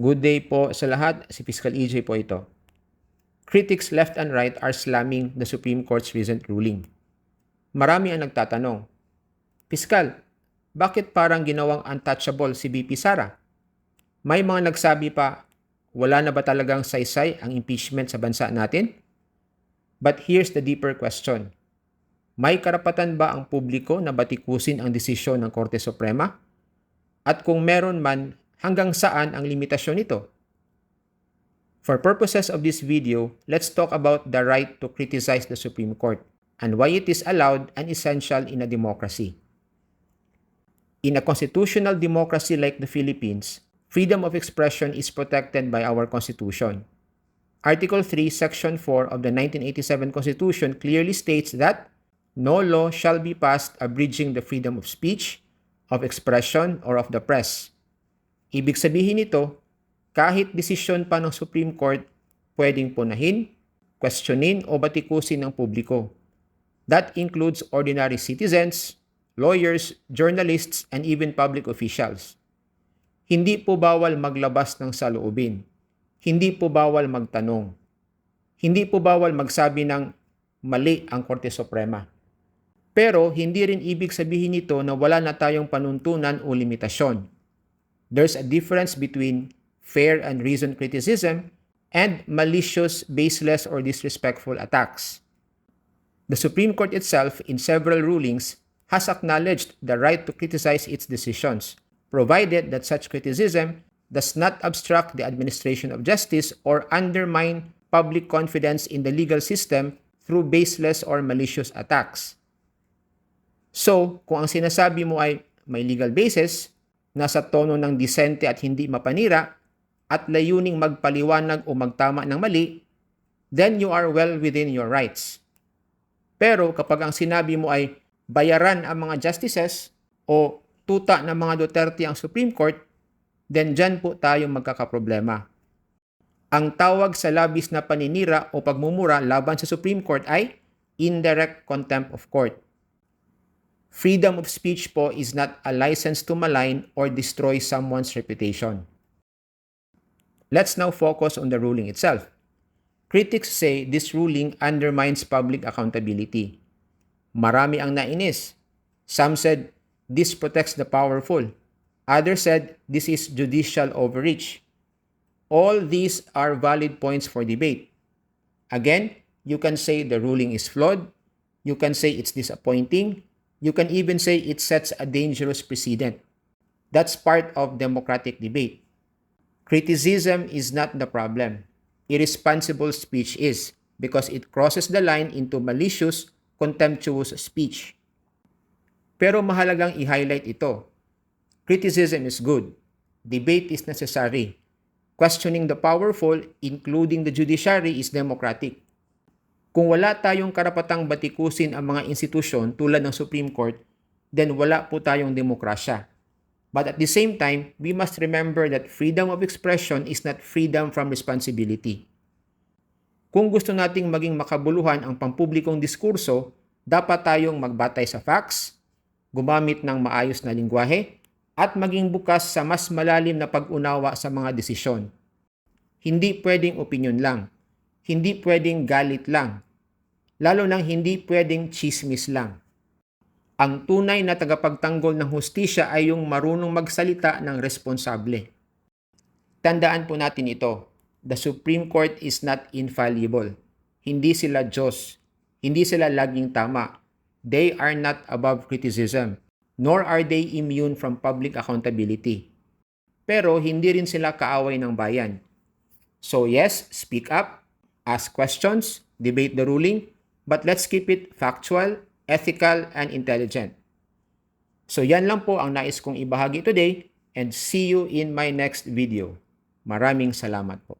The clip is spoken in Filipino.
Good day po sa lahat. Si Fiscal EJ po ito. Critics left and right are slamming the Supreme Court's recent ruling. Marami ang nagtatanong, Piskal, bakit parang ginawang untouchable si BP Sara? May mga nagsabi pa, wala na ba talagang saysay ang impeachment sa bansa natin? But here's the deeper question. May karapatan ba ang publiko na batikusin ang desisyon ng Korte Suprema? At kung meron man, hanggang saan ang limitasyon nito? For purposes of this video, let's talk about the right to criticize the Supreme Court and why it is allowed and essential in a democracy. In a constitutional democracy like the Philippines, freedom of expression is protected by our Constitution. Article 3, Section 4 of the 1987 Constitution clearly states that no law shall be passed abridging the freedom of speech, of expression, or of the press. Ibig sabihin nito, kahit desisyon pa ng Supreme Court, pwedeng punahin, questionin o batikusin ng publiko. That includes ordinary citizens, lawyers, journalists, and even public officials. Hindi po bawal maglabas ng saloobin. Hindi po bawal magtanong. Hindi po bawal magsabi ng mali ang Korte Suprema. Pero hindi rin ibig sabihin nito na wala na tayong panuntunan o limitasyon. There's a difference between fair and reasoned criticism and malicious, baseless, or disrespectful attacks. The Supreme Court itself, in several rulings, has acknowledged the right to criticize its decisions, provided that such criticism does not obstruct the administration of justice or undermine public confidence in the legal system through baseless or malicious attacks. So, kung ang sinasabi mo ay may legal basis, nasa tono ng disente at hindi mapanira, at layuning magpaliwanag o magtama ng mali, then you are well within your rights. Pero kapag ang sinabi mo ay bayaran ang mga justices o tuta ng mga Duterte ang Supreme Court, then dyan po tayo magkakaproblema. Ang tawag sa labis na paninira o pagmumura laban sa Supreme Court ay indirect contempt of court. Freedom of speech po is not a license to malign or destroy someone's reputation. Let's now focus on the ruling itself. Critics say this ruling undermines public accountability. Marami ang nainis. Some said this protects the powerful. Others said this is judicial overreach. All these are valid points for debate. Again, you can say the ruling is flawed. You can say it's disappointing. You can even say it sets a dangerous precedent. That's part of democratic debate. Criticism is not the problem. Irresponsible speech is because it crosses the line into malicious, contemptuous speech. Pero mahalagang i-highlight ito. Criticism is good. Debate is necessary. Questioning the powerful, including the judiciary, is democratic. Kung wala tayong karapatang batikusin ang mga institusyon tulad ng Supreme Court, then wala po tayong demokrasya. But at the same time, we must remember that freedom of expression is not freedom from responsibility. Kung gusto nating maging makabuluhan ang pampublikong diskurso, dapat tayong magbatay sa facts, gumamit ng maayos na lingwahe, at maging bukas sa mas malalim na pag-unawa sa mga desisyon. Hindi pwedeng opinion lang. Hindi pwedeng galit lang. Lalo nang hindi pwedeng chismis lang. Ang tunay na tagapagtanggol ng hustisya ay yung marunong magsalita ng responsable. Tandaan po natin ito. The Supreme Court is not infallible. Hindi sila Diyos. Hindi sila laging tama. They are not above criticism, nor are they immune from public accountability. Pero hindi rin sila kaaway ng bayan. So yes, speak up, ask questions, debate the ruling, but let's keep it factual, ethical, and intelligent. So yan lang po ang nais kong ibahagi today and see you in my next video. Maraming salamat po.